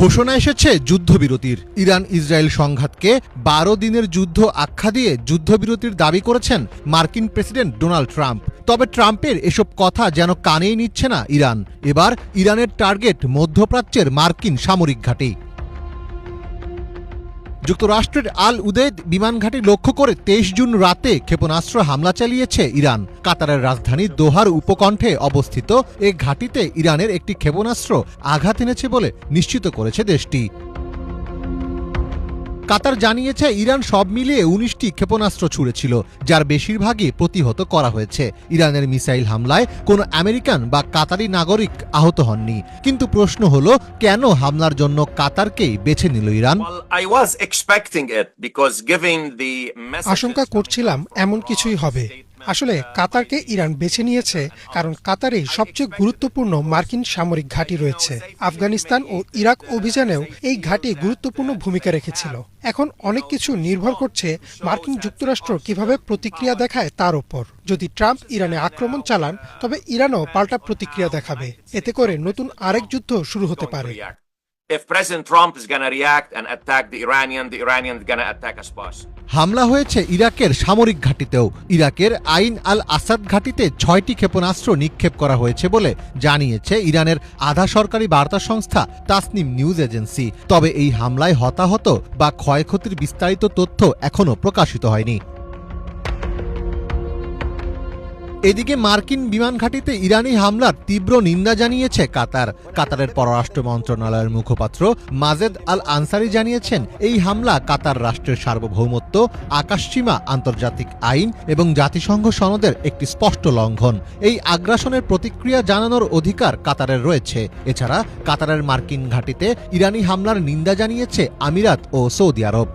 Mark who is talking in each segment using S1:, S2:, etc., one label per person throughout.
S1: ঘোষণা এসেছে যুদ্ধবিরতির। ইরান ইসরায়েল সংঘাতকে বারো দিনের যুদ্ধ আখ্যা দিয়ে যুদ্ধবিরতির দাবি করেছেন মার্কিন প্রেসিডেন্ট ডোনাল্ড ট্রাম্প। তবে ট্রাম্পের এসব কথা যেন কানেই নিচ্ছে না ইরান। এবার ইরানের টার্গেট মধ্যপ্রাচ্যের মার্কিন সামরিক ঘাঁটি। যুক্তরাষ্ট্রের আল উদেদ বিমানঘাটি লক্ষ্য করে তেইশ জুন রাতে ক্ষেপণাস্ত্র হামলা চালিয়েছে ইরান। কাতারের রাজধানী দোহার উপকণ্ঠে অবস্থিত এ ঘাঁটিতে ইরানের একটি ক্ষেপণাস্ত্র আঘাত এনেছে বলে নিশ্চিত করেছে দেশটি। কাতার জানিয়েছে ইরান সব মিলিয়ে উনিশটি ক্ষেপণাস্ত্র ছুড়েছিল যার বেশিরভাগই প্রতিহত করা হয়েছে। ইরানের মিসাইল হামলায় কোনো আমেরিকান বা কাতারি নাগরিক আহত হননি। কিন্তু প্রশ্ন হলো কেন হামলার জন্য কাতারকেই বেছে নিল ইরান?
S2: আশঙ্কা করছিলাম এমন কিছুই হবে। আসলে কাতারকে ইরান বেছে নিয়েছে কারণ কাতারে সবচেয়ে গুরুত্বপূর্ণ মার্কিন সামরিক ঘাঁটি রয়েছে। আফগানিস্তান ও ইরাক অভিযানেও এই ঘাঁটি গুরুত্বপূর্ণ ভূমিকা রেখেছিল। এখন অনেক কিছু নির্ভর করছে মার্কিন যুক্তরাষ্ট্র কীভাবে প্রতিক্রিয়া দেখায় তার ওপর। যদি ট্রাম্প ইরানে আক্রমণ চালান, তবে ইরানও পাল্টা প্রতিক্রিয়া দেখাবে। এতে করে নতুন আরেক যুদ্ধ শুরু হতে পারে.
S3: If President Trump is going to react and attack the Iranian, the Iranian is going to attack us first.
S1: হামলা হয়েছে ইরাকের সামরিক ঘাঁটিতেও। ইরাকের আইন আল আসাদ ঘাঁটিতে ছয়টি ক্ষেপণাস্ত্র নিক্ষেপ করা হয়েছে বলে জানিয়েছে ইরানের আধা সরকারি বার্তা সংস্থা তাসনিম নিউজ এজেন্সি। তবে এই হামলায় হতাহত বা ক্ষয়ক্ষতির বিস্তারিত তথ্য এখনও প্রকাশিত হয়নি। এদিকে মার্কিন বিমান ঘাঁটিতে ইরানি হামলার তীব্র নিন্দা জানিয়েছে কাতার। কাতারের পররাষ্ট্র মন্ত্রণালয়ের মুখপাত্র মাজেদ আল আনসারি জানিয়েছেন, এই হামলা কাতার রাষ্ট্রের সার্বভৌমত্ব, আকাশসীমা, আন্তর্জাতিক আইন এবং জাতিসংঘ সনদের একটি স্পষ্ট লঙ্ঘন। এই আগ্রাসনের প্রতিক্রিয়া জানানোর অধিকার কাতারের রয়েছে। এছাড়া কাতারের মার্কিন ঘাঁটিতে ইরানি হামলার নিন্দা জানিয়েছে আমিরাত ও সৌদি আরব।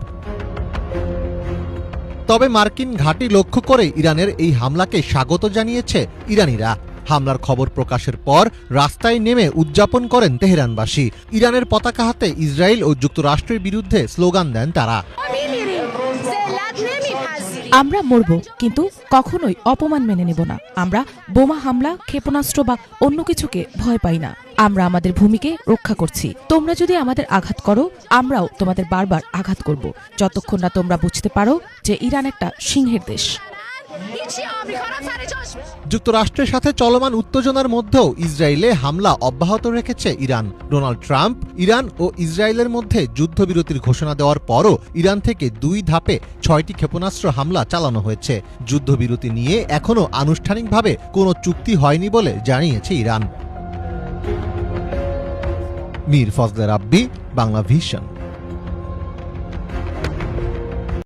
S1: তবে মার্কিন ঘাঁটি লক্ষ্য করে ইরানের এই হামলাকে স্বাগত জানিয়েছে ইরানিরা। হামলার খবর প্রকাশের পর রাস্তায় নেমে উদযাপন করেন তেহরানবাসী। ইরানের পতাকা হাতে ইসরায়েল ও যুক্তরাষ্ট্রের বিরুদ্ধে স্লোগান দেন তারা।
S4: আমরা মরব, কিন্তু কখনোই অপমান মেনে নেব না। আমরা বোমা হামলা, ক্ষেপণাস্ত্র বা অন্য কিছুকে ভয় পাই না। আমরা আমাদের ভূমিকে রক্ষা করছি। তোমরা যদি আমাদের আঘাত করো, আমরাও তোমাদের বারবার আঘাত করব। যতক্ষণ না তোমরা বুঝতে পারো যে ইরান একটা সিংহের দেশ।
S1: যুক্তরাষ্ট্রের সাথে চলমান উত্তেজনার মধ্যেও ইসরায়েলে হামলা অব্যাহত রেখেছে ইরান। ডোনাল্ড ট্রাম্প, ইরান ও ইসরায়েলের মধ্যে যুদ্ধবিরতির ঘোষণা দেওয়ার পরও ইরান থেকে দুই ধাপে ছয়টি ক্ষেপণাস্ত্র হামলা চালানো হয়েছে। যুদ্ধবিরতি নিয়ে এখনও আনুষ্ঠানিকভাবে কোনো চুক্তি হয়নি বলে জানিয়েছে ইরান। মীর ফজলে রাব্বি, বাংলা ভিশন।